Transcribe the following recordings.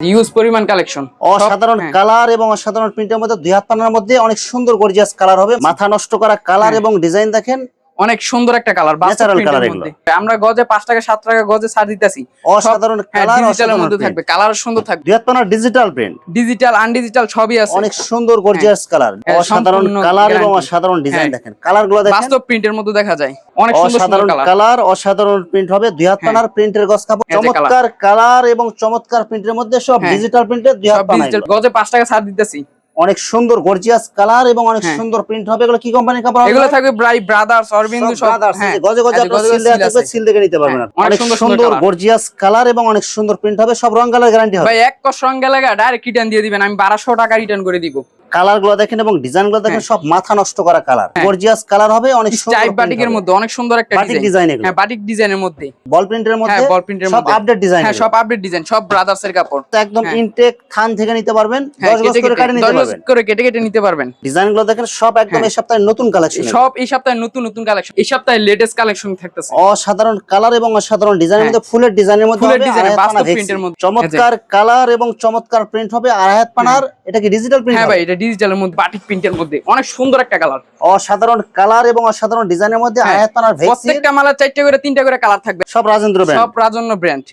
Use পরিমাণ collection অসাধারণ হ্যাঁ। কালার এবং অসাধারণ প্রিন্টের মধ্যে দুই হাত পানার মধ্যে অনেক সুন্দর গর্জিয়াস কালার হবে মাথা নষ্ট করা কালার হ্যাঁ। এবং ডিজাইন দেখেন অনেক সুন্দর একটা কালার Natural colour এগুলো। আমরা গজে পাঁচ টাকা সাত টাকা গজে ছাড় দিতেছি। অসাধারণ হ্যাঁ কালার ডিজিটালের মধ্যে থাকবে কালার সুন্দর থাকবে। দুই হাত পানার ডিজিটাল প্রিন্ট ডিজিটাল আনডিজিটাল সবই আছে। অনেক সুন্দর গর্জিয়াস কালার হ্যাঁ, অসাধারণ কালার এবং অসাধারণ ডিজাইন হ্যাঁ। দেখেন। কালারগুলো দেখেন। বাস্তব প্রিন্টের মধ্যে দেখা যায়। অনেক সুন্দর অসাধারণ কালার কালার অসাধারণ প্রিন্ট হবে। হ্যাঁ। পানার প্রিন্টের গস কাপড়। চমৎকার কালার এবং চমৎকার প্রিন্টের মধ্যে সব হ্যাঁ। ডিজিটাল প্রিন্টের দুই হাত সব পানা ডিজিটাল এগুলো। গজে পাঁচ টাকা ছাড় দিতেছি। অনেক সুন্দর গর্জিয়াস কালার এবং অনেক হ্যাঁ। সুন্দর প্রিন্ট হবে। এগুলো কি কোম্পানির কাপড় এগুলো থাকবে ব্রাই ব্রাদার্স অরবিন্দু সব ব্রাদার্স হ্যাঁ। গজে গজে আপনার সিল দেয়া থাকবে সিল দেখে নিতে পারবেন। হ্যাঁ, অনেক সুন্দর গর্জিয়াস কালার এবং অনেক সুন্দর প্রিন্ট হবে। সব রং কালার গ্যারান্টি হবে। ভাই এক কস সঙ্গে লাগা ডাইরেক্ট রিটার্ন দিয়ে দিবেন। আমি 1200 টাকা রিটার্ন করে দিব। কালারগুলো দেখেন এবং ডিজাইনগুলো দেখেন সব মাথা নষ্ট করা কালার হ্যাঁ। গর্জিয়াস কালার হবে অনেক সুন্দর টাইপ বাটিকের হবে। মধ্যে অনেক সুন্দর একটা বাটিক ডিজাইন হ্যাঁ বাটিক ডিজাইনের মধ্যে। বল প্রিন্টের মধ্যে হ্যাঁ বল প্রিন্টের সব মধ্যে। আপডেট ডিজাইন হ্যাঁ সব আপডেট ডিজাইন সব ব্রাদার্স এর কাপড় একদম হ্যাঁ। ইনটেক থান থেকে নিতে পারবেন হ্যাঁ 10 গজ করে কাটে নিতে দশ গজ করে কেটে কেটে নিতে পারবেন। ডিজাইনগুলো দেখেন সব একদম হ্যাঁ। এই সপ্তাহে নতুন কালেকশন সব এই সপ্তাহে নতুন নতুন কালেকশন এই সপ্তাহে লেটেস্ট কালেকশন থাকতেছে। অসাধারণ কালার এবং অসাধারণ ডিজাইনের হ্যাঁ। মধ্যে ফুলের ডিজাইনের মধ্যে ফুলের ডিজাইনে বাস্তব প্রিন্টের মধ্যে। চমৎকার কালার এবং চমৎকার প্রিন্ট হবে আড়াই হাত পানার এটা কি ডিজিটাল প্রিন্ট হ্যাঁ ভাই ডিজিটালের মধ্যে বাটিক প্রিন্টের মধ্যে। অনেক সুন্দর একটা কালার অসাধারণ কালার এবং অসাধারণ ডিজাইনের মধ্যে হ্যাঁ। হাত ভেক্সি প্রত্যেকটা মালার চারটে করে তিনটা করে কালার থাকবে। সব রাজেন্দ্র ব্র্যান্ড সব রাজন্য ব্র্যান্ড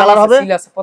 কালার হবে।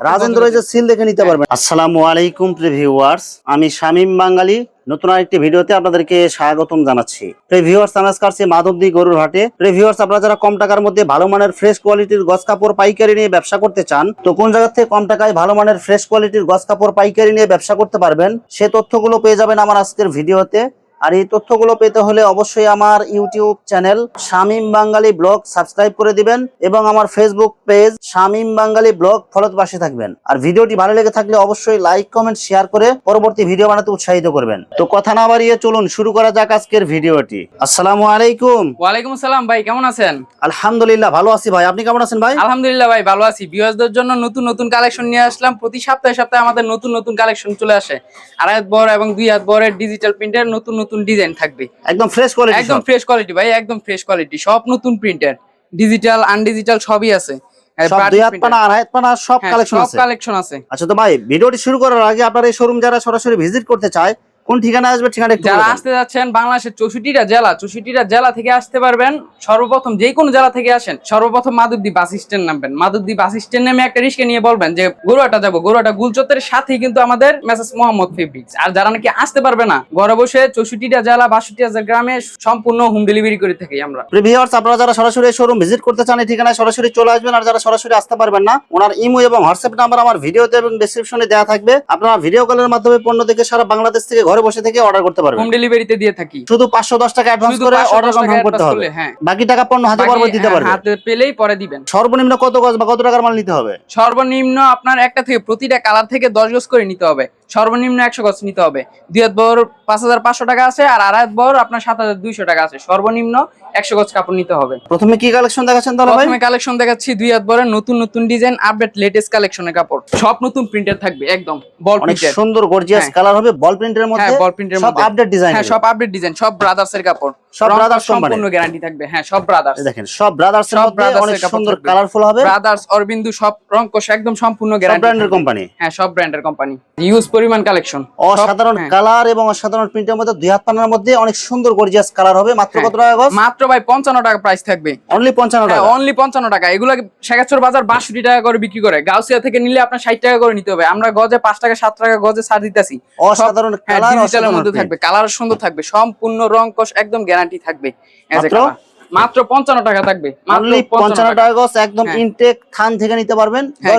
রাজেন্দ্র যে সিল দেখে নিতে পারবেন। আসসালামু আলাইকুম প্রিভিউয়ার্স আমি শামীম বাঙালি নতুন আরেকটি ভিডিওতে আপনাদেরকে স্বাগতম জানাচ্ছি। ভিউয়ার্স আনাজ আজকে মাধবদী গরুর হাটে। ভিউয়ার্স আপনারা যারা কম টাকার মধ্যে ভালো মানের ফ্রেশ কোয়ালিটির গস কাপড়, পাইকারি নিয়ে ব্যবসা করতে চান, তো কোন জায়গা থেকে কম টাকায় ভালো মানের ফ্রেশ কোয়ালিটির গছ কাপড়, পাইকারি নিয়ে ব্যবসা করতে পারবেন, সে তথ্যগুলো পেয়ে যাবেন আমার আজকের ভিডিওতে। আর এই তথ্যগুলো পেতে হলে অবশ্যই আমার YouTube channel Shamim Bangali blog subscribe করে দিবেন এবং আমার Facebook page Shamim Bangali blog ফলোতে পাশে থাকবেন। আর ভিডিওটি ভালো লেগে থাকলে অবশ্যই লাইক কমেন্ট শেয়ার করে পরবর্তী ভিডিও বানাতে উৎসাহিত করবেন। তো কথা না বাড়িয়ে চলুন শুরু করা যাক আজকের ভিডিওটি। আসসালামু আলাইকুম। ওয়ালাইকুম আসসালাম ভাই কেমন আছেন? আলহামদুলিল্লাহ ভালো আছি ভাই। আপনি কেমন আছেন ভাই? আলহামদুলিল্লাহ ভাই ভালো আছি। ভিউয়ার্সদের জন্য নতুন নতুন কালেকশন নিয়ে আসলাম। প্রতি সপ্তাহে সপ্তাহে আমাদের নতুন নতুন কালেকশন চলে আসে। আড়াই হাত বড় এবং দুই হাত বড়ের ডিজিটাল প্রিন্টের নতুন নতুন ডিজাইন থাকবে। একদম ফ্রেশ কোয়ালিটি একদম ফ্রেশ কোয়ালিটি ভাই একদম ফ্রেশ কোয়ালিটি সব নতুন প্রিন্টার ডিজিটাল আনডিজিটাল সবই আছে। সব হ্যাঁ, কালেকশন আছে। কালেকশন আছে। আচ্ছা তো ভাই ভিডিওটি শুরু করার আগে আপনার এই শোরুম যারা সরাসরি ভিজিট করতে চায় কোন ঠিকানা আসবে ঠিকানা যারা আসতে যাচ্ছেন বাংলাদেশের চৌষট্টিটা জেলা চৌষট্টিটা জেলা থেকে আসতে পারবেন। সর্বপ্রথম যে কোনো জেলা থেকে আসেন সর্বপ্রথম মাধবদী বাস স্ট্যান্ড নামবেন। মাধবদী বাস স্ট্যান্ড নেমে একটা রিস্কে নিয়ে বলবেন যে গরুয়াটা যাব। গরুয়াটা গুলচত্বরের সাথেই কিন্তু আমাদের মেসেজ মোহাম্মদ ফেব্রিক্স। আর যারা নাকি আসতে পারবে না ঘরে বসে চৌষট্টিটা জেলা বাষট্টিটা গ্রামে সম্পূর্ণ হোম ডেলিভারি করে থাকি আমরা। প্রিভিউয়ার্স আপনারা যারা সরাসরি শোরুম ভিজিট করতে চান এই ঠিকানায় সরাসরি চলে আসবেন। আর যারা সরাসরি আসতে পারবেন না ওনার ইমো এবং হোয়াটসঅ্যাপ নাম্বার আমার ভিডিওতে এবং ডেসক্রিপশনে দেওয়া থাকবে। আপনারা ভিডিও কলের মাধ্যমে পণ্য দেখে সারা বাংলাদেশ থেকে ঘরে বসে থেকে অর্ডার করতে পারবেন। হোম ডেলিভারিতে দিয়ে থাকি। শুধু পাঁচশো দশ টাকা অ্যাডভান্স করে অর্ডার কনফার্ম করতে হবে। হ্যাঁ। বাকি টাকা পণ্য হাতে পর্ব দিতে হ্যাঁ, পারবে হাতে পেলেই পরে দিবেন। সর্বনিম্ন কত গজ বা কত টাকার মাল নিতে হবে? সর্বনিম্ন আপনার একটা থেকে প্রতিটা কালার থেকে দশ গজ করে নিতে হবে। সর্বনিম্ন একশো গজ নিতে হবে। দুই হাত বর পাঁচ হাজার পাঁচশো টাকা আছে আর আড়াই বর আপনার সাত হাজার দুইশো টাকা আছে। সর্বনিম্ন একশো গজ কাপড় নিতে হবে। প্রথমে কি কালেকশন দেখাচ্ছেন তাহলে প্রথমে কালেকশন দেখাচ্ছি দুই হাত বরের নতুন নতুন ডিজাইন আপডেট লেটেস্ট কালেকশনের কাপড়। সব নতুন প্রিন্টের থাকবে একদম বল প্রিন্টের সুন্দর গর্জিয়াস হ্যাঁ। কালার হবে বল প্রিন্টের মধ্যে হ্যাঁ বল প্রিন্টের সব মধ্যে। আপডেট ডিজাইন হ্যাঁ সব আপডেট ডিজাইন সব ব্রাদার্স এর কাপড়। সব কস সম্পূর্ণ গ্যারান্টি থাকবে। হ্যাঁ সব ব্রাদার্স দেখেন সব ব্রাদার্স এর সব মধ্যে অনেক সুন্দর কালারফুল হবে। ব্রাদার্স অরবিন্দু সব রং কষ একদম সম্পূর্ণ গ্যারান্টি সব ব্র্যান্ডের কোম্পানি হ্যাঁ সব ব্র্যান্ডের কোম্পানি ইউজ পরিমাণ কালেকশন অসাধারণ কালার এবং অসাধারণ প্রিন্টের মধ্যে দুই হাত পানার মধ্যে অনেক সুন্দর গর্জিয়াস কালার হবে। মাত্র হ্যাঁ। কত টাকা মাত্র ভাই পঞ্চান্ন টাকা প্রাইস থাকবে। অনলি পঞ্চান্ন হ্যাঁ টাকা। অনলি পঞ্চান্ন টাকা। এগুলো শেখাচর বাজার বাষট্টি টাকা করে বিক্রি করে। গাউসিয়া থেকে নিলে আপনার ষাট টাকা করে নিতে হবে। আমরা গজে পাঁচ টাকা সাত টাকা গজে ছাড় দিতেছি। অসাধারণ হ্যাঁ কালার অসাধারণ মধ্যে থাকবে। কালার সুন্দর থাকবে। সম্পূর্ণ রং কষ একদম গ্যারান্টি থাকবে। মাত্র? মাত্র পঞ্চান্ন টাকা থাকবে। পঞ্চান্ন টাকা। একদম হ্যাঁ। ইনটেক থান থেকে নিতে পারবেন। হ্যাঁ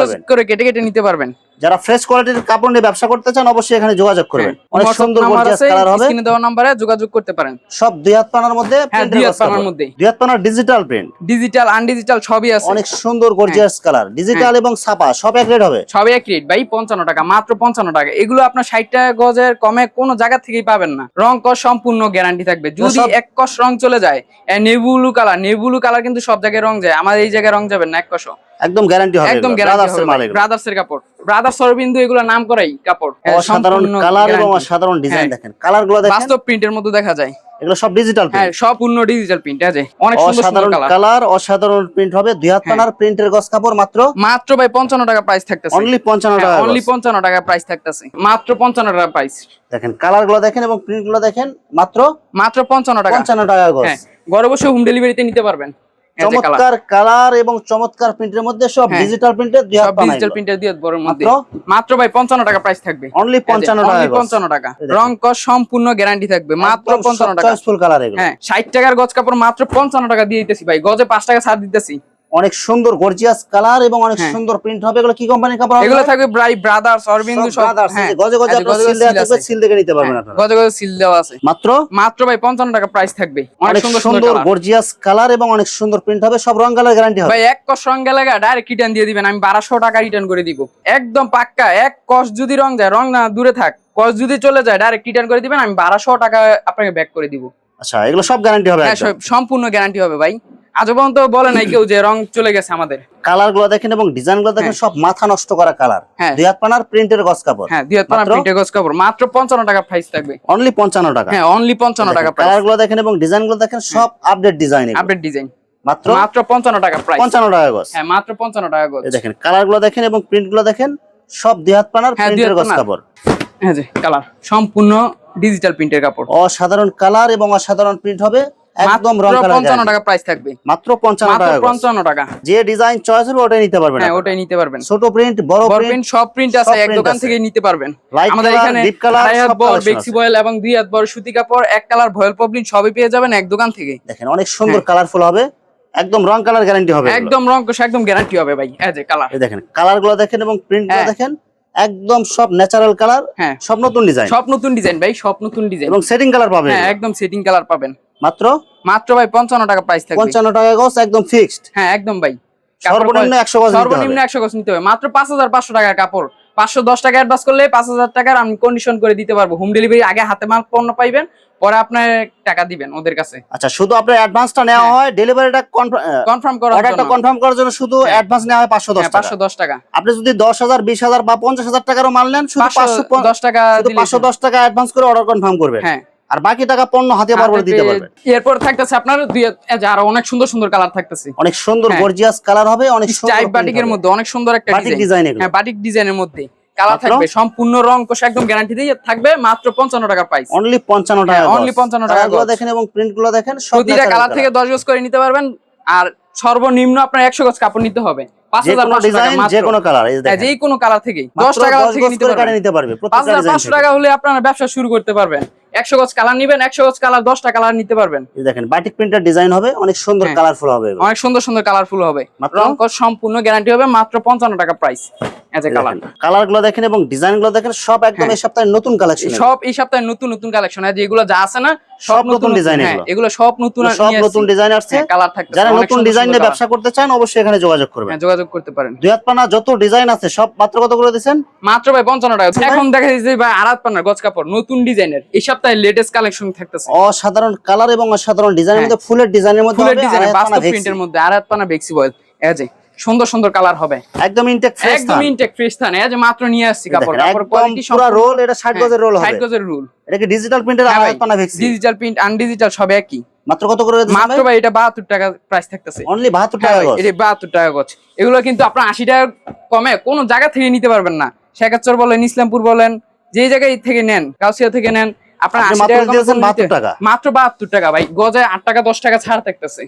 দশ করে কাটে কেটে নিতে পারবেন। যারা ফ্রেশ কোয়ালিটির কাপড় নিয়ে ব্যবসা করতে চান অবশ্যই এখানে যোগাযোগ করবেন। হ্যাঁ, অনেক সুন্দর গর্জিয়াস কালার হবে। স্ক্রিনে দেওয়া নাম্বারে যোগাযোগ করতে পারেন। সব দুই হাত পানার মধ্যে হ্যাঁ দুই হাত পানার মধ্যে দুই হাত পানার ডিজিটাল প্রিন্ট ডিজিটাল আনডিজিটাল সবই আছে। অনেক সুন্দর গর্জিয়াস কালার ডিজিটাল এবং ছাপা সব এক রেট হবে। সবই এক রেট ভাই পঞ্চান্ন টাকা মাত্র পঞ্চান্ন টাকা। এগুলো আপনার ষাট টাকা গজের কমে কোনো জায়গা থেকেই পাবেন না। রং কস সম্পূর্ণ গ্যারান্টি থাকবে। যদি এক কস রং চলে যায় নেবুলু কালার নেবুলু কালার কিন্তু সব জায়গায় রং যায়। আমার এই জায়গায় রং যাবে না এক কসও। একদম গ্যারান্টি হবে একদম মাল এগুলো। ব্রাদার্স এর কাপড়। ব্রাদার্স অরবিন্দু এগুলো নাম করাই কাপড়। হ্যাঁ, অসাধারণ কালার এবং অসাধারণ ডিজাইন হ্যাঁ। দেখেন। কালারগুলো দেখেন। বাস্তব প্রিন্টের মতো দেখা যায়। এগুলো সব ডিজিটাল প্রিন্ট হ্যাঁ সব পূর্ণ ডিজিটাল প্রিন্ট আছে? অনেক সুন্দর সুন্দর অসাধারণ কালার অসাধারণ প্রিন্ট হবে। দুই হাত হ্যাঁ। পানার প্রিন্টের গস কাপড় মাত্র? মাত্র ভাই পঞ্চান্ন টাকা প্রাইস থাকতেছে। অনলি পঞ্চান্ন টাকা অনলি গজ। পঞ্চান্ন টাকা প্রাইস থাকতেছে। মাত্র পঞ্চান্ন টাকা প্রাইস দেখেন কালারগুলো দেখেন এবং প্রিন্টগুলো দেখেন মাত্র মাত্র পঞ্চান্ন টাকা। পঞ্চান্ন টাকা গজ হ্যাঁ ঘরে বসে হোম ডেলিভারিতে নিতে পারবেন। চমৎকার কালার এবং চমৎকার প্রিন্টের মধ্যে সব হ্যাঁ। ডিজিটাল প্রিন্টের দুই হাত সব ডিজিটাল প্রিন্টের দিয়ে বড় মধ্যে। মাত্র? মাত্র ভাই পঞ্চান্ন টাকা প্রাইস থাকবে। অনলি পঞ্চান্ন টাকা গজ। পঞ্চান্ন টাকা। এই রং কস সম্পূর্ণ গ্যারান্টি থাকবে। মাত্র একদম পঞ্চান্ন সব টাকা। চয়েসফুল কালার এগুলো। হ্যাঁ ষাট টাকার গজ কাপড় মাত্র পঞ্চান্ন টাকা দিয়ে দিতেছি ভাই। গজে পাঁচ টাকা ছাড় দিতেছি। অনেক সুন্দর গর্জিয়াস কালার এবং অনেক হ্যাঁ। সুন্দর প্রিন্ট হবে। এগুলো কি কোম্পানির কাপড় এগুলো থাকবে ব্রাই ব্রাদার্স অরবিন্দু সব brothers, হ্যাঁ। গজে গজে আপনার সিল দেওয়া থাকবে সিল দেখে নিতে পারবেন হ্যাঁ, আপনারা। গজে গজে সিল দেওয়া আছে। মাত্র? মাত্র ভাই পঞ্চান্ন টাকা প্রাইস থাকবে। অনেক সুন্দর সুন্দর গর্জিয়াস কালার এবং অনেক সুন্দর প্রিন্ট হবে। সব রং কালার গ্যারান্টি হবে। ভাই এক কস রং গেলে ডাইরেক্ট রিটার্ন দিয়ে দিবেন। আমি বারোশো টাকা রিটার্ন করে দিব। একদম পাক্কা এক কস যদি রং যায় রং না দূরে থাক। কস যদি চলে যায় ডাইরেক্ট রিটার্ন করে দিবেন। আমি বারোশো টাকা আপনাকে ব্যাক করে দিব। আচ্ছা এগুলো সব গ্যারান্টি হবে হ্যাঁ সব- সম্পূর্ণ গ্যারান্টি হবে ভাই। আজ পর্যন্ত বলে নাই কেউ যে রং চলে গেছে আমাদের। কালারগুলো দেখেন এবং ডিজাইনগুলো দেখেন সব মাথা নষ্ট করা কালার হ্যাঁ। দুই হাত পানার প্রিন্টের গস কাপড়। হ্যাঁ দুই হাত? প্রিন্টের গজ কাপড়। মাত্র পঞ্চান্ন টাকা প্রাইস থাকবে। অনলি পঞ্চান্ন টাকা। হ্যাঁ অনলি পঞ্চান্ন টাকা প্রাইস কালারগুলো দেখেন এবং ডিজাইনগুলো দেখেন সব আপডেট ডিজাইন আপডেট ডিজাইন মাত্র মাত্র পঞ্চান্ন টাকা প্রাইস পঞ্চান্ন টাকা গস হ্যাঁ মাত্র পঞ্চান্ন টাকা গজ এই দেখেন কালারগুলো দেখেন এবং প্রিন্টগুলো দেখেন সব দুই হাত পানার হ্যাঁ, প্রিন্টের গস কাপড়। হ্যাঁ জি কালার সম্পূর্ণ ডিজিটাল প্রিন্টের কাপড়। অসাধারণ কালার এবং অসাধারণ প্রিন্ট হবে। একদম রং কালার পঞ্চান্ন টাকা প্রাইস থাকবে। মাত্র পঞ্চান্ন মাত্র টাকা গজ। পঞ্চান্ন টাকা। যে ডিজাইন চয়েস হবে ওটাই নিতে পারবেন হ্যাঁ ওটাই নিতে পারবেন। ছোট প্রিন্ট বড় প্রিন্ট সব প্রিন্ট আছে এক দোকান থেকে নিতে পারবেন। আমাদের এখানে ডিপ কালার সব বড় বেক্সি বয়েল এবং দুই হাত বড় সুতি কাপড় এক কালার ভয়েল পবলিন সবই পেয়ে যাবেন এক দোকান থেকে দেখেন অনেক সুন্দর হ্যাঁ। কালারফুল হবে। একদম রং কালার গ্যারান্টি হবে একদম রং কষা একদম গ্যারান্টি হবে ভাই এই যে কালার এই দেখেন কালারগুলো দেখেন এবং প্রিন্টগুলো হ্যাঁ। দেখেন একদম সব ন্যাচারাল কালার হ্যাঁ। সব নতুন ডিজাইন সব নতুন ডিজাইন ভাই সব নতুন ডিজাইন এবং সেটিং কালার পাবে হ্যাঁ একদম সেটিং কালার পাবেন। মাত্র? মাত্র ভাই পঞ্চান্ন টাকা প্রাইস থাকবে। পঞ্চান্ন টাকা গজ একদম ফিক্সড হ্যাঁ একদম ভাই। সর্বনিম্ন quality- একশো গজ নিতে সর্বনিম্ন হবে। একশো গজ নিতে হবে। মাত্র পাঁচ হাজার পাঁচশো টাকার কাপড়। পাঁচশো দশ টাকা অ্যাডভান্স করলে পাঁচ হাজার টাকার আমি কন্ডিশন করে দিতে পারব। হোম ডেলিভারি আগে হাতে মাল পণ্য পাইবেন পরে আপনার টাকা দিবেন ওদের কাছে। আচ্ছা শুধু আপনার অ্যাডভান্সটা নেওয়া হ্যাঁ। হয় ডেলিভারিটা কনফার্ম করার অর্ডারটা কনফার্ম করার জন্য শুধু হ্যাঁ। অ্যাডভান্স নেওয়া হয় পাঁচশো দশ টাকা। দশ টাকা। আপনি যদি দশ হাজার বিশ হাজার বা পঞ্চাশ হাজার টাকারও মাল নেন শুধু পাঁচশো পাঁচশো প- দশ টাকা শুধু দিলেই পাঁচশো দশ টাকা অ্যাডভান্স করে অর্ডার কনফার্ম করবেন। হ্যাঁ। আর বাকি টাকা পণ্য হাতে পারব দিতে পারবেন এরপর থাকতেছে আপনার দুই আরও অনেক সুন্দর সুন্দর কালার থাকতেছে। অনেক সুন্দর হ্যাঁ। গর্জিয়াস কালার হবে অনেক সুন্দর টাইপ বাটিকের মধ্যে অনেক সুন্দর একটা বাটিক ডিজাইন হ্যাঁ বাটিক ডিজাইনের মধ্যে। কালার থাকবে সম্পূর্ণ রং কোষা একদম গ্যারান্টি দিয়ে থাকবে মাত্র পঞ্চান্ন টাকা প্রাইস অনলি পঞ্চান্ন টাকা হ্যাঁ, only 55 টাকা গুলো দেখেন এবং প্রিন্টগুলো দেখেন প্রতিটা কালার থেকে দশ গজ করে নিতে পারবেন আর সর্বনিম্ন আপনার একশো গজ কাপড় নিতে হবে। যে কোনো কালার হ্যাঁ, থেকেই। দশ টাকা থেকে নিতে পারবে পাঁচ হাজার পাঁচশো টাকা হলে আপনারা ব্যবসা শুরু করতে পারবেন। একশো গজ কালার নিবেন একশো গজ কালার দশটা কালার নিতে পারবেন দেখেন বাটিক প্রিন্টার ডিজাইন হবে অনেক সুন্দর হ্যাঁ। কালারফুল হবে অনেক সুন্দর সুন্দর কালারফুল হবে? রং সম্পূর্ণ গ্যারান্টি হবে মাত্র পঞ্চান্ন টাকা প্রাইস এজ এ কালার কালারগুলো দেখেন এবং ডিজাইনগুলো দেখেন সব একদম হ্যাঁ। এই সপ্তাহে নতুন কালেকশন সব এই সপ্তাহে নতুন নতুন কালেকশন আছে এগুলো যা আছে না সব নতুন design হ্যাঁ, এগুলো। সব নতুন সব নতুন ডিজাইন আসছে। কালার থাকতে যারা নতুন ডিজাইন নিয়ে ব্যবসা করতে চান অবশ্যই এখানে যোগাযোগ করবেন। যোগাযোগ করতে পারেন। দুই হাত পানা যত ডিজাইন আছে সব মাত্র কত করে দিচ্ছেন মাত্র ভাই পঞ্চান্ন টাকা। এখন দেখা যাচ্ছে ভাই আড়াত পান্নার গজ কাপড় নতুন ডিজাইনের এই সপ্তাহে লেটেস্ট কালেকশন থাকতেছে। অসাধারণ কালার এবং অসাধারণ ডিজাইনের হ্যাঁ। মধ্যে ফুলের ডিজাইনের মধ্যে ফুলের ডিজাইনের বাস্তব। প্রিন্টের মধ্যে আড়াত পানা বেক্সি বয়েল এজে সুন্দর সুন্দর কালার হবে। একদম ইনটেক ফ্রেশ একদম ইনটেক ফ্রেশ থান। যে মাত্র নিয়ে আসছি কাপড় কাপড় কোয়ালিটি পুরো রোল এটা 60 গজের রোল হবে। ষাট গজের রুল এটা কি ডিজিটাল প্রিন্টের হাত পানা ভেক্সি ডিজিটাল প্রিন্ট আনডিজিটাল সব একই। মাত্র কত করে মাত্র ভাই? এটা বাহাত্তর টাকা প্রাইস থাকতেছে। অনলি 72 হ্যাঁ টাকা ভাই, গজ। এটা বাহাত্তর টাকা গছ এগুলো কিন্তু আপনার আশি টাকা কমে কোনো জায়গা থেকে নিতে পারবেন না। শেখাচর বলেন ইসলামপুর বলেন যেই জায়গায় থেকে নেন কাউসিয়া থেকে নেন আপনার আপনি আশি মাত্র টাকা নিতে- 72 টাকা। মাত্র বাহাত্তর টাকা ভাই গজে আট টাকা দশ টাকা ছাড় থাকতেছে।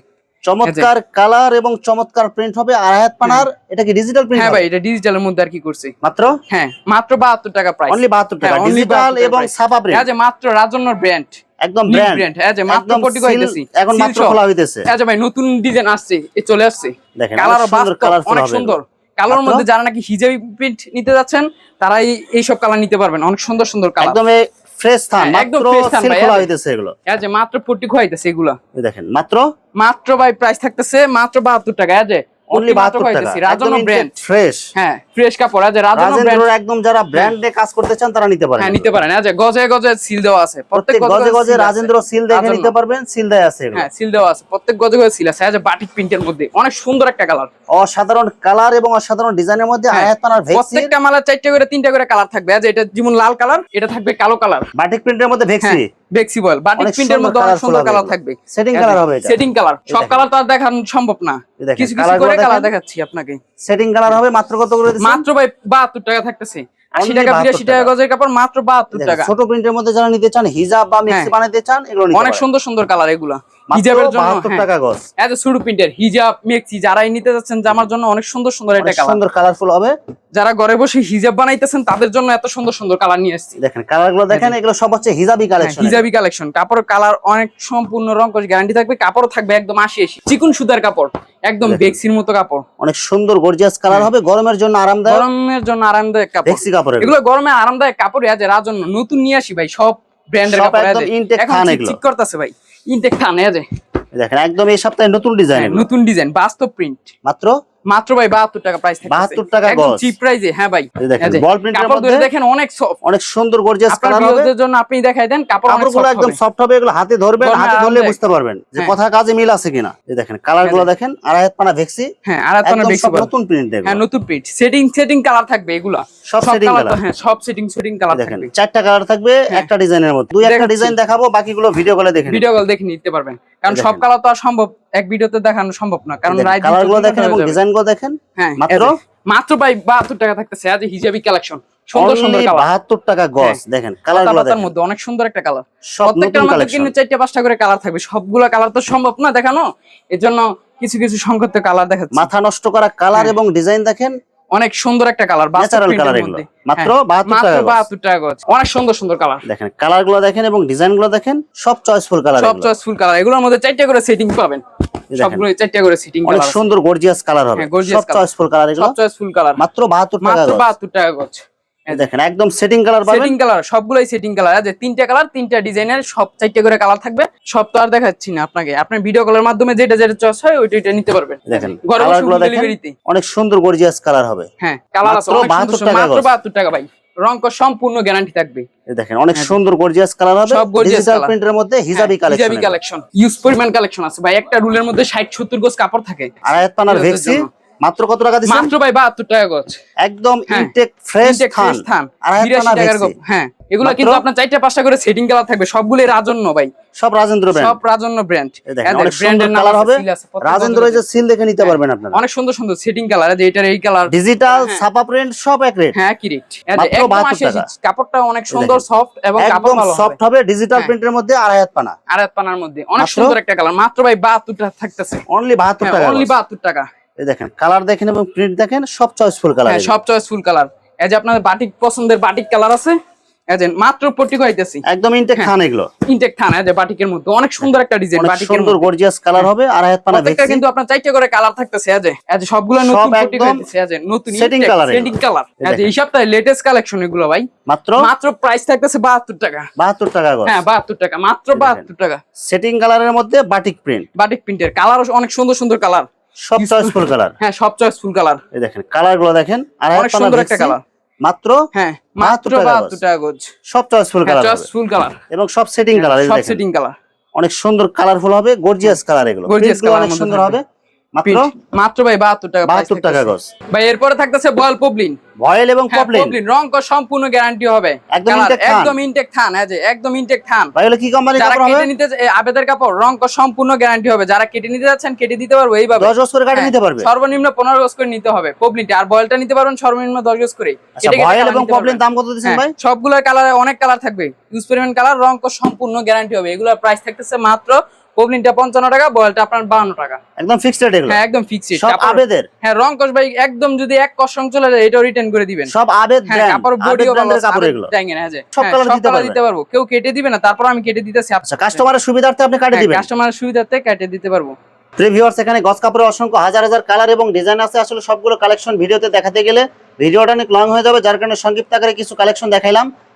চমৎকার কালার এবং চমৎকার প্রিন্ট হবে আড়াই হাত পানার। এটা কি ডিজিটাল প্রিন্ট হ্যাঁ ভাই এটা ডিজিটালের মধ্যে আর কি করছে। মাত্র? হ্যাঁ মাত্র বাহাত্তর টাকা প্রাইস অনলি 72 টাকা। হ্যাঁ, ডিজিটাল এবং ছাপা প্রিন্ট যে মাত্র রাজন্যর ব্র্যান্ড একদম ব্র্যান্ড হ্যাঁ যে মাত্র কোটি কইতেছি এখন মাত্র। খোলা হইতেছে। হ্যাঁ যে ভাই নতুন ডিজাইন আসছে। এ চলে আসছে। দেখেন কালার অনেক সুন্দর কালারফুল অনেক সুন্দর। কালার? মধ্যে যারা নাকি হিজাবি প্রিন্ট নিতে যাচ্ছেন তারা এই এইসব কালার নিতে পারবেন। অনেক সুন্দর সুন্দর কালার একদম ফ্রেশ থান হ্যাঁ, একদম মাত্র fresh থান ভাই, হইতেছে এগুলো। এই যে মাত্র পট্টি খোয়াইতেছে এগুলা। দেখেন মাত্র? মাত্র ভাই প্রাইস থাকতেছে মাত্র বাহাত্তর টাকা এই যে। অনলি 72 টাকা পাইতেছি, ব্র্যান্ড ফ্রেশ হ্যাঁ ফ্রেশ কাপড়। আছে রাজন্য ব্র্যান্ড একদম যারা ব্র্যান্ডে কাজ করতে চান তারা নিতে পারেন। হ্যাঁ নিতে পারেন। আছে গজে গজে সিল দেওয়া আছে। প্রত্যেক গজে গজে রাজেন্দ্র সিল দেখে নিতে পারবেন সিল দেয় আছে হ্যাঁ সিল দেওয়া আছে। প্রত্যেক গজে গজে সিল আছে। আছে বাটিক প্রিন্টের মধ্যে। অনেক সুন্দর একটা কালার অসাধারণ কালার এবং অসাধারণ ডিজাইনের মধ্যে হ্যাঁ, আয়াত ভেক্সি প্রত্যেকটা মালার চারটে করে তিনটা করে কালার থাকবে। আছে এটা যেমন লাল কালার এটা থাকবে কালো কালার বাটিক প্রিন্টের মধ্যে ভেক্সি ভেক্সি বল। বাটিক প্রিন্টের মধ্যে অনেক সুন্দর কালার থাকবে। সেটিং কালার হবে এটা। সেটিং কালার সব কালার তো আর দেখানো সম্ভব না। কিছু কিছু করে কালার দেখাচ্ছি আপনাকে। সেটিং কালার হবে মাত্র কত করে মাত্র ভাই বাহাত্তর টাকা থাকতেছে। টাকা 72 টাকা টাকা। গজের কাপড় মাত্র বাহাত্তর দেখেন, টাকা। ছোট প্রিন্টের মধ্যে যারা নিতে চান হিজাব বা মিক্সি বানাতে চান এগুলো অনেক সুন্দর সুন্দর কালার এগুলা। হিজাবের জন্য 72 হ্যাঁ। টাকা গজ। এত সুডু প্রিন্টের হিজাব মেক্সি যারাই নিতে যাচ্ছেন জামার জন্য অনেক সুন্দর সুন্দর কালার। সুন্দর কালারফুল হবে। যারা ঘরে বসে হিজাব বানাইতেছেন তাদের জন্য এত সুন্দর সুন্দর কালার নিয়ে এসেছি দেখেন কালারগুলো দেখেন এগুলো সব হচ্ছে হিজাবি কালেকশন হ্যাঁ, হিজাবি কালেকশন কাপড়ের কালার অনেক সম্পূর্ণ রং গ্যারান্টি থাকবে কাপড় থাকবে একদম আশি আশি। চিকুন সুতার কাপড় একদম। বেক্সির মতো কাপড়। অনেক সুন্দর গর্জিয়াস কালার হবে গরমের জন্য আরামদায়ক। গরমের জন্য আরামদায়ক কাপড়। ভেক্সি কাপড়ের। এগুলো গরমে আরামদায়ক কাপড় আছে রাজন্য। নতুন নিয়ে আসি ভাই সব ব্র্যান্ডের কাপড় আছে। এখন। ঠিক করতেছে ভাই। ইনটেক থান আছে দেখেন একদম এই সপ্তাহে নতুন ডিজাইন হ্যাঁ, নতুন ডিজাইন বাস্তব প্রিন্ট মাত্র মাত্র ভাই বাহাত্তর টাকা প্রাইস 72 টাকা একদম চিপ প্রাইসে হ্যাঁ ভাই। দেখেন, মধ্যে দেখেন অনেক সফট অনেক সুন্দর গর্জিয়াস কালার হবে। ভিউয়ারদের জন্য আপনি দেখাই দেন কাপড় কাপড়গুলো একদম সফট হবে এগুলো হাতে ধরবেন হাতে ধরলে বুঝতে পারবেন যে হ্যাঁ। কথা কাজে মিল আছে কিনা। এই দেখেন কালারগুলো দেখেন আড়াই পানা ভেক্সি। হ্যাঁ নতুন প্রিন্ট হ্যাঁ নতুন প্রিন্ট সেটিং সেটিং কালার থাকবে এগুলা। সব colour হ্যাঁ সব সেটিং সেটিং কালার দেখেন চারটা কালার থাকবে হ্যাঁ। একটা ডিজাইনের মধ্যে। দুই একটা ডিজাইন দেখাবো বাকিগুলো ভিডিও কলে দেখেন ভিডিও কল দেখে নিতে পারবেন। কারণ সব কালার তো আর সম্ভব এক ভিডিওতে দেখানো সম্ভব না। কারণ রাইট কালারগুলো দেখেন এবং ডিজাইনগুলো দেখেন। হ্যাঁ মাত্র? মাত্র ভাই বাহাত্তর টাকা থাকতেছে আজ হিজাবি কালেকশন সুন্দর সুন্দর কালার 72 টাকা গজ দেখেন কালারগুলো পাতার দেখেন। মধ্যে অনেক সুন্দর একটা কালার প্রত্যেকটার মধ্যে কিন্তু চারটা পাঁচটা করে কালার থাকবে। সবগুলো কালার তো সম্ভব না দেখানো। এর জন্য কিছু কিছু সংক্ষিপ্ত কালার দেখাচ্ছি। মাথা নষ্ট করা কালার হ্যাঁ। এবং ডিজাইন দেখেন অনেক সুন্দর একটা কালার ন্যাচারাল কালার এগুলো। মাত্র 72 টাকা গজ বাহাত্তর টাকা গজ অনেক সুন্দর সুন্দর কালার দেখেন কালারগুলো দেখেন এবং ডিজাইনগুলো দেখেন সব চয়েসফুল কালার সব চয়েসফুল কালার এগুলোর মধ্যে চারটা করে সেটিং পাবেন। সবগুলো চারটা করে সেটিং অনেক সুন্দর গর্জিয়াস কালার হবে। হ্যাঁ, সব। চয়েসফুল কালার এগুলো। সব চয়েসফুল কালার মাত্র 72 টাকা মাত্র গজ বাহাত্তর টাকা গজ দেখেন একদম সেটিং কালার পাবেন। সেটিং কালার সবগুলোই সেটিং কালার আছে তিনটা কালার তিনটা ডিজাইনের সব চারটে করে কালার থাকবে। সব তো আর দেখাচ্ছি না আপনাকে। আপনার ভিডিও কলের মাধ্যমে যেটা যেটা চয়েস হয় ওইটা ওইটা নিতে পারবেন। দেখেন অনেক সুন্দর গর্জিয়াস কালার হবে। হ্যাঁ কালার আছে মাত্র 72 সুন্দর সুন্দর। টাকা ভাই। রং কর সম্পূর্ণ গ্যারান্টি থাকবে। দেখেন অনেক সুন্দর গর্জিয়াস কালার হবে। হ্যাঁ। সব colour। প্রিন্টের মধ্যে হিজাবি হ্যাঁ, হিজাবি কালেকশন কালেকশন ইউজ পরিমাণ কালেকশন আছে। ভাই একটা রুলের মধ্যে ষাট সত্তর গজ কাপড় থাকে। আড়াই পানার ভেক্সি। মাত্র কত টাকা দিচ্ছেন? মাত্র ভাই বাহাত্তর টাকা গজ। একদম হ্যাঁ। ইনটেক ফ্রেশ থান fresh থান আড়াই বিরাশি পানা টাকার ভেক্সি গো- হ্যাঁ। এগুলো কিন্তু আপনার চারটা পাঁচটা করে সেটিং কালার থাকবে। সবগুলোই রাজন্য ভাই। সব রাজেন্দ্র ব্র্যান্ড সব রাজন্য ব্র্যান্ড অনেক সুন্দর কালার হবে। রাজেন্দ্র এই যে সিল দেখে নিতে পারবেন আপনারা। অনেক সুন্দর সুন্দর সেটিং কালার আছে এটার এই কালার ডিজিটাল হ্যাঁ। ছাপা প্রিন্ট সব এক রেট হ্যাঁ কি রেট মাত্র একদম 72 টাকা। কাপড়টা অনেক সুন্দর সফট এবং কাপড় একদম ভালো সফট হবে। ডিজিটাল হ্যাঁ। প্রিন্টের মধ্যে আড়াই হাত পানা। আড়াত পানার মধ্যে। অনেক সুন্দর একটা কালার মাত্র ভাই বাহাত্তর টাকা থাকতেছে। অনলি বাহাত্তর টাকা অনলি গজ। বাহাত্তর টাকা। এই দেখেন কালার দেখেন এবং প্রিন্ট দেখেন সব চয়েসফুল কালার হ্যাঁ সব চয়েস ফুল কালার এই যে আপনাদের বাটিক পছন্দের বাটিক কালার আছে যে মাত্র পট্টি কইতেছি একদম ইনটেক হ্যাঁ। থান এগুলো। ইনটেক এই যে বাটিকের মধ্যে। অনেক সুন্দর একটা ডিজাইন বাটিকের সুন্দর গর্জিয়াস কালার হবে আড়াই হাত পানা কিন্তু আপনার চারটে করে কালার থাকতেছে এই যে এই যে সবগুলো নতুন কইতেছে এই যে নতুন colour এগুলো। সেটিং কালার এই যে এই সপ্তাহে লেটেস্ট কালেকশন এগুলো ভাই। মাত্র? মাত্র প্রাইস থাকতেছে বাহাত্তর টাকা। বাহাত্তর টাকা গজ। হ্যাঁ বাহাত্তর টাকা মাত্র দেখেন। বাহাত্তর টাকা। সেটিং কালারের মধ্যে বাটিক প্রিন্ট বাটিক প্রিন্টের কালার অনেক সুন্দর সুন্দর কালার সব চয়েসফুল কালার হ্যাঁ সব চয়েস ফুল কালার এই দেখেন কালারগুলো দেখেন আর অনেক সুন্দর একটা কালার মাত্র হ্যাঁ মাত্র টাকা বাহাত্তর গজ। টাকা গজ। সব choice full colour choice full colour এবং সব সেটিং কালার সব সেটিং কালার অনেক সুন্দর কালারফুল হবে গর্জিয়াস কালার এগুলো। গর্জিয়াস কালার অনেক সুন্দর হবে। মাত্র? মাত্র ভাই বাহাত্তর টাকা price বাহাত্তর টাকা থাকতেছে। ভাই এরপরে থাকতেছে বয়েল পবলিন ভয়েল এবং পবলিন রং কর সম্পূর্ণ গ্যারান্টি হবে। একদম Colour, থান। একদম ইনটেক থান হ্যাঁ যে একদম ইনটেক থান। ভাই হলো কি কোম্পানি কাপড় হবে? কেটে নিতে আবেদের কাপড় রং কর সম্পূর্ণ গ্যারান্টি হবে। যারা কেটে নিতে যাচ্ছেন কেটে দিতে পারব এইভাবে। দশ গজ করে কাটে নিতে পারবে? সর্বনিম্ন পনেরো গজ করে নিতে হবে পবলিনটা আর বয়েলটা নিতে পারবেন সর্বনিম্ন দশ গজ করে ভয়েল এবং পপলিন দাম কত দিচ্ছেন ভাই? সবগুলোর কালার অনেক কালার থাকবে। ইউজ পরিমাণ কালার রং সম্পূর্ণ গ্যারান্টি হবে। এগুলোর প্রাইস থাকতেছে মাত্র পবলিনটা টাকা বয়েলটা আপনার বাউন্ন টাকা। একদম ফিক্সড রেট এগুলো? হ্যাঁ একদম ফিক্সড সব আবেদের? হ্যাঁ রং কস ভাই একদম যদি এক কস চলে যায় রিটার্ন করে দিবেন। সব আবেদ হ্যাঁ ব্র্যান্ড কাপড় বডিও ব্র্যান্ডের কাপড় এগুলো। হ্যাঁ সব হ্যাঁ, colour সব দিতে পারব। কেউ কেটে দিবে না তারপর আমি কেটে দিতেছি আচ্ছা কাস্টমারের সুবিধার্থে আপনি কাটে দিবেন। কাস্টমারের সুবিধাতে কেটে দিতে পারব। প্রিভিউয়ার্স এখানে গস কাপড়ের অসংখ্য হাজার হাজার কালার এবং ডিজাইন আছে। আসলে সবগুলো কালেকশন ভিডিওতে দেখাতে গেলে ভিডিওটা অনেক লং হয়ে যাবে যার কারণে সংক্ষিপ্ত আকারে কিছু কালেকশন দেখাইলাম।